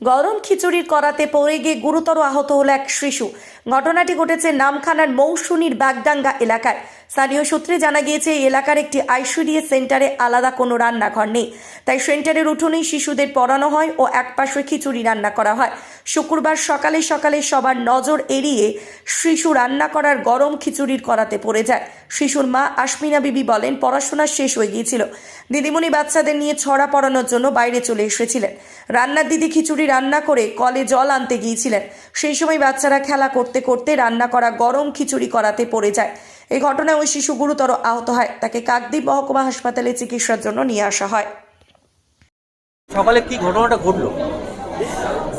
গরম খিচুড়ির করাতে পড়ে গিয়ে গুরুতর আহত হল এক শিশু। ঘটনাটি ঘটেছে নামখানার মৌসুনির বাগডাঙ্গা এলাকায়। স্থানীয় সূত্রে জানা গিয়েছে, এই এলাকার একটি আইসিডিএস সেন্টারে আলাদা কোনো রান্নাঘর নেই। তাই সেন্টারের উঠোনেই শিশুদের পড়ানো হয় ও একপাশে খিচুড়ি রান্না করা হয়। শুক্রবার সকালে সকালে সবার নজর এড়িয়ে শিশু রান্না করার গরম খিচুড়ির করাতে পড়ে যায়। শিশুর মা আশমিনা বিবি বলেন, পড়াশোনা শেষ হয়ে গিয়েছিল। দিদিমণি বাচ্চাদের নিয়ে ছড়া পড়ানোর জন্য বাইরে চলে এসেছিলেন। রান্নার দিদি খিচুড়ি রান্না করে কলে জল আনতে গিয়েছিলেন। সেই সময় বাচ্চারা খেলা করতে করতে রান্না করা গরম খিচুড়ি করাতে পড়ে যায়। এই ঘটনায় ওই শিশু গুরুতর আহত হয়। তাকে কাকদ্বীপ মহকুমা হাসপাতালে চিকিৎসার জন্য নিয়ে আসা হয়। সকালে কি ঘটনাটা ঘটলো?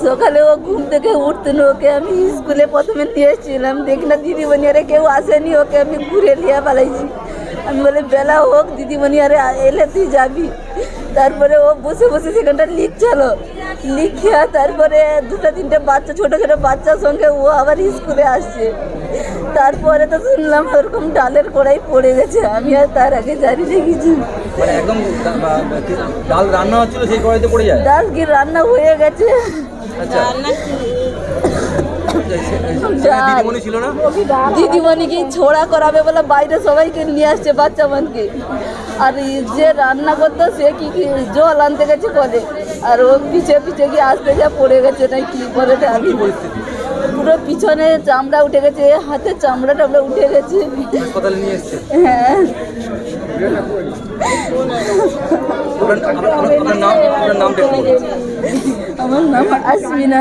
সকালে ও ঘুম থেকে উঠতেন ওকে আমি স্কুলে প্রথমে দিয়েছিলাম দেখলাম দিদিমণি আরে কেউ আসেনি, ওকে আমি ঘুরে নিয়ে পালাইছি। আমি বলে, বেলা হোক দিদিমণি আরে এলে তুই যাবি। তারপরে ও বসে বসে সেখানটা লিখছিল। লিখে তারপরে দুটো তিনটে বাচ্চা, ছোট ছোট বাচ্চার সঙ্গে ও আবার স্কুলে আসছে। তারপরে তো শুনলাম ওরকম ডালের কড়াই পড়ে গেছে। আমি আর তার আগে জানি না কিছু। মানে একদম দা- বা- বা- ডাল রান্না হচ্ছিল সেই কড়াইতে পড়ে যায়? ডাল কি রান্না হয়ে গেছে? আচ্ছা। ছোড়া করাবে বলে বাইরে সবাইকে নিয়ে আসছে বাচ্চা মানকে। আর যে রান্না করতো সে কি কি জল আনতে গেছে কলে আর ও পিছে পিছে গিয়ে আসতে যা পড়ে গেছে না কি করে আমি পুরো পিছনে চামড়া উঠে গেছে হাতে চামড়া টামড়া উঠে গেছে। হাসপাতালে নিয়ে এসছে। হ্যাঁ। আমার নাম আসমিনা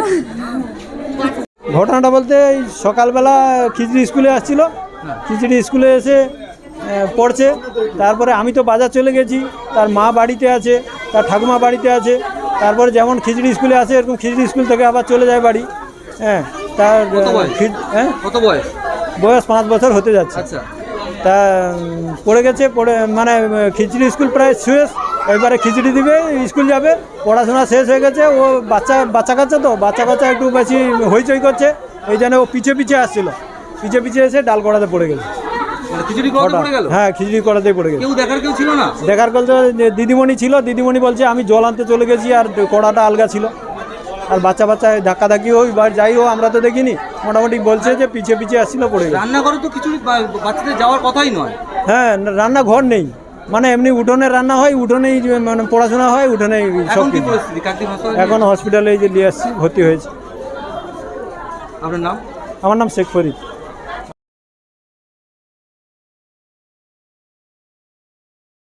ঘটনাটা বলতে সকালবেলা খিচড়ি স্কুলে আসছিল। খিচড়ি স্কুলে এসে পড়ছে। তারপরে আমি তো বাজার চলে গেছি। তার মা বাড়িতে আছে তার ঠাকুমা বাড়িতে আছে। তারপরে যেমন খিচড়ি স্কুলে আসে এরকম খিচড়ি স্কুল থেকে আবার চলে যায় বাড়ি। হ্যাঁ। তার কত বয়স? হ্যাঁ? কত বয়স? বয়স পাঁচ বছর হতে যাচ্ছে। আচ্ছা। তা পড়ে গেছে পড়ে মানে খিচড়ি স্কুল প্রায় শেষ এবারে খিচড়ি দিবে স্কুল যাবে পড়াশোনা শেষ হয়ে গেছে ও বাচ্চা বাচ্চা কাচ্চা তো বাচ্চা কাচ্চা একটু বেশি হইচই করছে এই জন্য ও পিছে পিছে আসছিল। পিছে পিছে এসে ডাল কড়াতে পড়ে গেছে মানে হ্যাঁ খিচড়ি কড়াতে পড়ে গেছে দেখার কেউ ছিল না? দেখার বলতে দিদিমণি ছিল দিদিমণি বলছে আমি জল আনতে চলে গেছি আর কড়াটা আলগা ছিল। আর বাচ্চা বাচ্চা ধাক্কা ধাক্কি হোক বা যাই হোক আমরা তো দেখিনি। মোটামুটি বলছে যে পিছিয়ে পিছিয়ে আসছিল পড়ে গেছে। রান্না করে তো কিছু বাচ্চাদের যাওয়ার কথাই নয়। হ্যাঁ রান্নাঘর নেই। মানে এমনি উঠোনে রান্না হয় উঠোনেই মানে পড়াশোনা হয় উঠোনেই সব এখন হসপিটালে যে নিয়ে আসছি ভর্তি হয়েছে। আপনার নাম? আমার নাম শেখ ফরিদ।